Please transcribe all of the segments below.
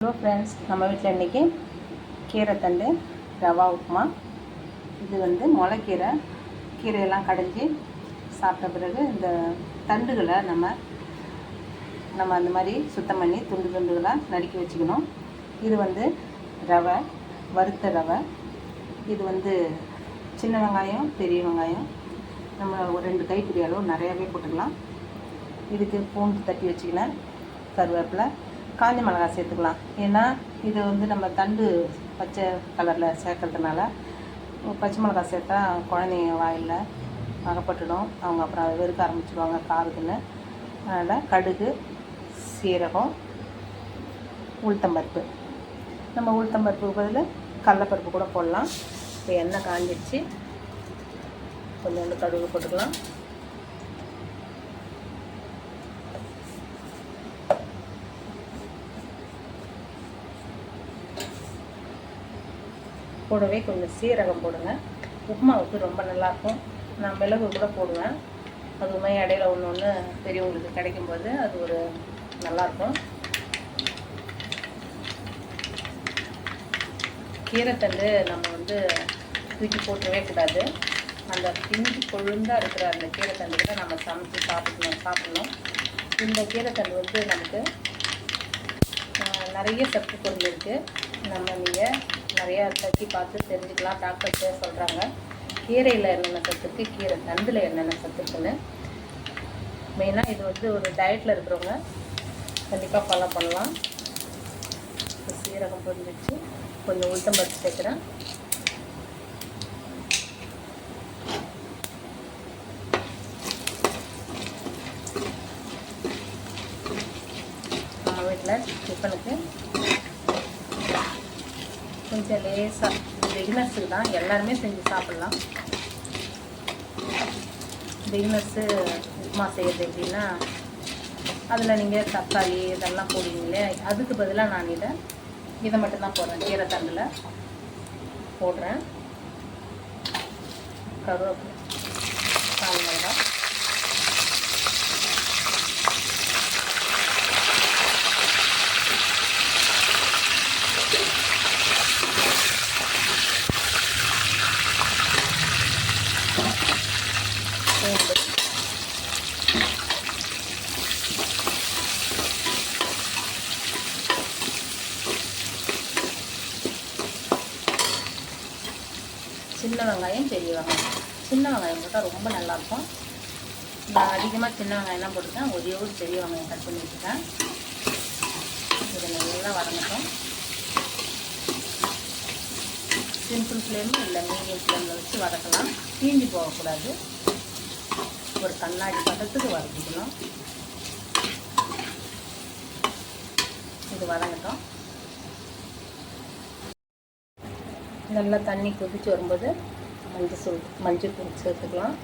Hello friends நம்ம வீட்டில் இன்றைக்கி கீரைத்தண்டு ரவா உப்புமா. இது வந்து முளைக்கீரை கீரையெல்லாம் கடைஞ்சி சாப்பிட்ட பிறகு இந்த தண்டுகளை நம்ம நம்ம அந்த மாதிரி சுத்தம் பண்ணி துண்டு துண்டுகளாக நறுக்கி வச்சுக்கணும். இது வந்து ரவை வறுத்த ரவை. இது வந்து சின்ன வெங்காயம் பெரிய வெங்காயம். நம்ம ஒரு ரெண்டு கைப்பிடி அளவு நிறையாவே போட்டுக்கலாம். இதுக்கு பூண்டு தட்டி வச்சுக்கினேன் கருவேப்பிலை காஞ்ச மிளகாய் சேர்த்துக்கலாம். ஏன்னா இது வந்து நம்ம தண்டு பச்சை கலரில் சேர்க்கறதுனால பச்சை மிளகாய் சேர்த்தா குழந்தைங்க வாயில் அகப்பட்டுடும். அவங்க அப்புறம் அதை வெறுக்க ஆரம்பிச்சிடுவாங்க காருக்குன்னு அதனால் கடுகு சீரகம் உளுத்தம்பருப்பு. நம்ம உளுத்தம்பருப்புக்கு பதில் கடலப்பருப்பு கூட போடலாம். இப்போ எண்ணெய் காஞ்சிடுச்சு கொஞ்சோண்டு கடுகு போட்டுக்கலாம். கூடவே கொஞ்சம் சீரகம் போடுங்க. உப்புமாவுக்கு ரொம்ப நல்லாயிருக்கும் நான் மிளகு கூட போடுவேன். அதுவுமே இடையில ஒன்று ஒன்று பெரியவங்களுக்கு கிடைக்கும்போது அது ஒரு நல்லாயிருக்கும் கீரைத்தண்டு நம்ம வந்து தூக்கி போட்டவே கூடாது. அந்த பிஞ்சு கொழுந்தாக இருக்கிற அந்த கீரைத்தண்டுகளை நம்ம சமைச்சு சாப்பிடணும் சாப்பிடணும். இந்த கீரைத்தண்டு வந்து நமக்கு நிறைய சத்து பொருள் இருக்குது நம்ம நீங்கள் நிறையா தட்டி பார்த்து தெரிஞ்சுக்கலாம் டாக்டர்ஸே சொல்கிறாங்க கீரையில் என்னென்ன சத்து இருக்குது கீரை தந்தில் என்னென்ன சத்து இருக்குன்னு. மெயினாக இது வந்து ஒரு டயட்டில் இருக்கிறவங்க கண்டிப்பாக ஃபாலோ பண்ணலாம். சீரகம் பொரிஞ்சிச்சு. கொஞ்சம் உளுத்தம்பருப்பு சேர்க்குறேன். வீட்டில் டிஃபனுக்கு கொஞ்சம் லேசாக பிகினர்ஸுக்கு தான் எல்லாருமே செஞ்சு சாப்பிட்லாம். பிகினர்ஸு உப்புமா செய்கிறது எப்படின்னா அதில் நீங்கள் தக்காளி இதெல்லாம் போடுவீங்களே அதுக்கு பதிலாக நான் இதை இதை மட்டும்தான் போடுறேன். கீரைத்தண்டில் போடுறேன். கருவேப்பிலை. பூண்டு சின்ன வெங்காயம் பெரிய வெங்காயம். சின்ன வெங்காயம் போட்டால் ரொம்ப நல்லாயிருக்கும். நான் அதிகமாக சின்ன வெங்காயம்லாம் போட்டுருக்கேன் ஒரே ஒரு பெரிய வெங்காயம் கட் பண்ணி வச்சுருக்கேன் இதை நல்லா வதங்கட்டும். சிம்பிள் ஃப்ளேம் இல்லை மீடியம் ஃப்ளேமில் வச்சு வதக்கலாம். தீஞ்சு போகக்கூடாது. ஒரு கண்ணாடி பதத்துக்கு வதக்கிக்கணும் இது வதங்கட்டும். நல்லா தண்ணி கொதிச்சு வரும்போது மஞ்சள் தூள் மஞ்சள் தூள் சேர்த்துக்கலாம்.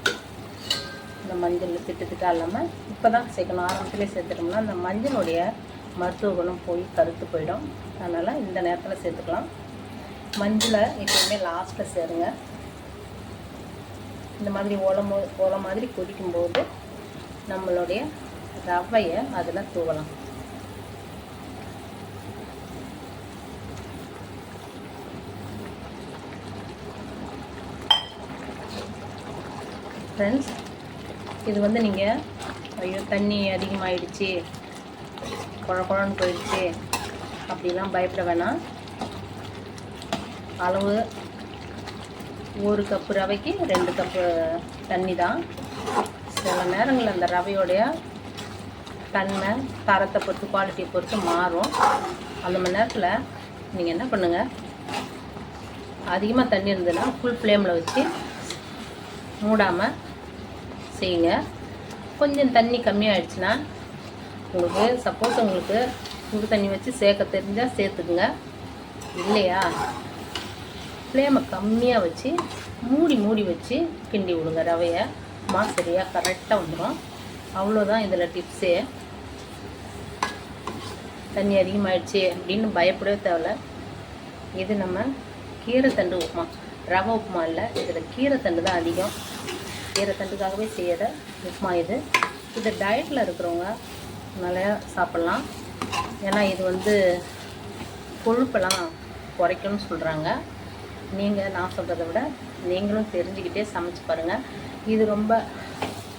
இந்த மஞ்சள் திட்டு திட்டா இல்லாமல் இப்போ தான் சேர்க்கணும். ஆரம்பத்துலேயே சேர்த்துட்டோம்னா அந்த மஞ்சளுடைய மருத்துவ குணம் போய் கருத்து போயிடும். அதனால் இந்த நேரத்தில் சேர்த்துக்கலாம். மஞ்சளை எப்பவுமே லாஸ்ட்டில் சேருங்க. இந்த மாதிரி ஓலம் ஓலை மாதிரி கொதிக்கும்போது நம்மளுடைய ரவையை அதில் தூவலாம். ஃப்ரெண்ட்ஸ் இது வந்து நீங்கள் ஐயோ தண்ணி அதிகமாகிடுச்சு குழ குழன்னு போயிடுச்சு அப்படிலாம் பயப்பட வேணாம். அளவு ஒரு கப்பு ரவைக்கு ரெண்டு கப்பு தண்ணி தான் சில நேரங்களில் அந்த ரவையோடைய தன்மை தரத்தை பொறுத்து குவாலிட்டியை பொறுத்து மாறும். அந்த மணி நேரத்தில் நீங்கள் என்ன பண்ணுங்கள் அதிகமாக தண்ணி இருந்ததுன்னா ஃபுல் ஃப்ளேமில் வச்சு மூடாமல் செய்யுங்க. கொஞ்சம் தண்ணி கம்மியாகிடுச்சுன்னா உங்களுக்கு சப்போஸ் உங்களுக்கு சுடு தண்ணி வச்சு சேர்க்க தெரிஞ்சால் சேர்த்துக்குங்க. இல்லையா? ஃப்ளேமை கம்மியாக வச்சு மூடி மூடி வச்சு கிண்டி விடுங்க. ரவையை மா சரியாக கரெக்டாக வந்துடும் அவ்வளோதான் இதில் டிப்ஸே தண்ணி அதிகமாகிடுச்சு அப்படின்னு பயப்படவே தேவையில்ல. இது நம்ம கீரைத்தண்டு உப்புமா. ரவை உப்புமா இல்லை இதில் கீரைத்தண்டு தான் அதிகம். கீரைத்தண்டுக்காகவே செய்கிற உப்புமா இது. இது டயட்டில் இருக்கிறவங்க நல்லா சாப்பிட்லாம். ஏன்னா இது வந்து கொழுப்பெல்லாம் குறைக்கணும்னு சொல்கிறாங்க நீங்கள் நான் சொல்கிறத விட நீங்களும் தெரிஞ்சுக்கிட்டே சமைச்சு பாருங்கள் இது ரொம்ப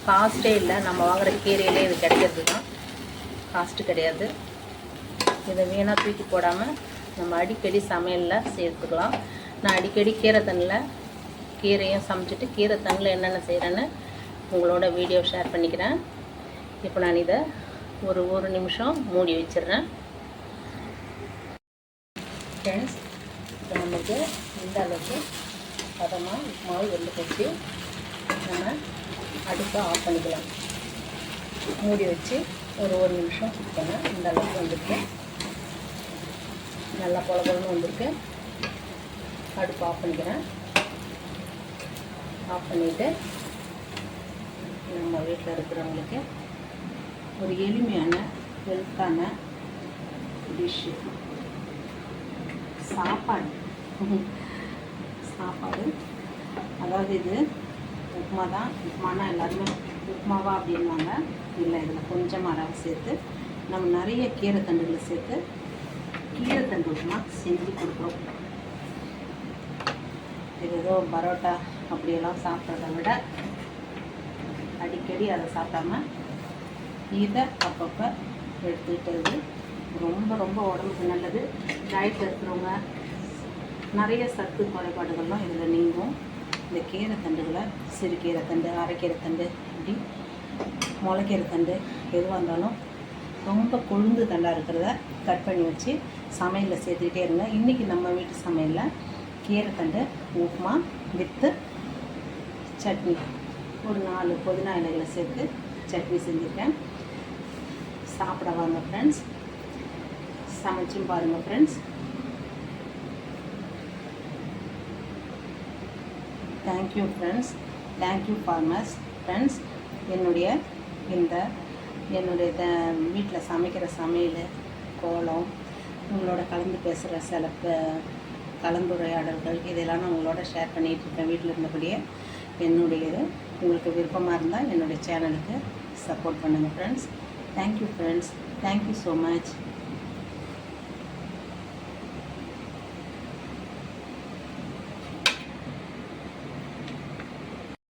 காஸ்ட்டே இல்லை. நம்ம வாங்குகிற கீரையிலே இது கிடைக்கிறது தான் காஸ்ட்டு கிடையாது. இதை வீணாக தூக்கி போடாமல் நம்ம அடிக்கடி சமையலில் சேர்த்துக்கலாம். நான் அடிக்கடி கீரை தண்ணியில் கீரையும் சமைச்சிட்டு கீரை தண்ணில் என்னென்ன செய்கிறேன்னு உங்களோட வீடியோ ஷேர் பண்ணிக்கிறேன். இப்போ நான் இதை ஒரு ஒரு நிமிஷம் மூடி வச்சிடுறேன். ஃப்ரெண்ட்ஸ் இப்போ நம்மளுக்கு இந்த அளவுக்கு பதமாக மாவு வெள்ளை கட்டி நம்ம அடுப்பை ஆஃப் பண்ணிக்கலாம். மூடி வச்சு ஒரு ஒரு நிமிஷம் குக் இந்த அளவுக்கு வந்திருக்கு. நல்லா பொல பொலன்னு வந்திருக்கு. அடுப்பு ஆஃப் பண்ணிக்கிறேன். ஆஃப் பண்ணிவிட்டு நம்ம வீட்டில் இருக்கிறவங்களுக்கு ஒரு எளிமையான ஹெல்த்தான டிஷ்ஷு சாப்பாடு. சாப்பாடு. அதாவது இது உப்புமா தான் உப்புமானா எல்லாருமே உப்புமாவா அப்படின்வாங்க இல்லை இதில் கொஞ்சமாக ரவை சேர்த்து நம்ம நிறைய கீரை தண்டுகளை சேர்த்து கீரை தண்டு உப்புமா செஞ்சு கொடுக்குறோம். இது ஏதோ பரோட்டா அப்படியெல்லாம் சாப்பிட்றத விட அடிக்கடி அதை சாப்பிடாம இதை அப்பப்போ எடுத்துக்கிட்டது ரொம்ப ரொம்ப உடம்புக்கு நல்லது. டயட் இருக்கிறவங்க நிறைய சத்து குறைபாடுகள்லாம் இதில் நீங்கும். இந்த கீரை தண்டுகளை சிறுகீரை தண்டு அரைக்கீரை தண்டு இப்படி முளைக்கீரை தண்டு எதுவாக இருந்தாலும் ரொம்ப கொழுந்து தண்டாக இருக்கிறத கட் பண்ணி வச்சு சமையலில் சேர்த்துக்கிட்டே இருங்க. இன்றைக்கி நம்ம வீட்டு சமையலில் கீரை தண்டு உப்புமா வித்து சட்னி. ஒரு நாலு புதினா இலைகளை சேர்த்து சட்னி செஞ்சுருக்கேன். சாப்பிட வாங்க ஃப்ரெண்ட்ஸ் சமைச்சும் பாருங்கள் friends thank you friends thank you farmers friends என்னுடைய இந்த என்னுடைய த வீட்டில் சமைக்கிற சமையல் கோலம் உங்களோட கலந்து பேசுகிற சில கலந்துரையாடல்கள் இதெல்லாம் நான் உங்களோட ஷேர் பண்ணிகிட்டு இருக்கேன் வீட்டில் இருந்தபடியே. என்னுடையது உங்களுக்கு விருப்பமாக இருந்தால் என்னுடைய சேனலுக்கு சப்போர்ட் பண்ணுங்கள் friends thank you friends thank you so much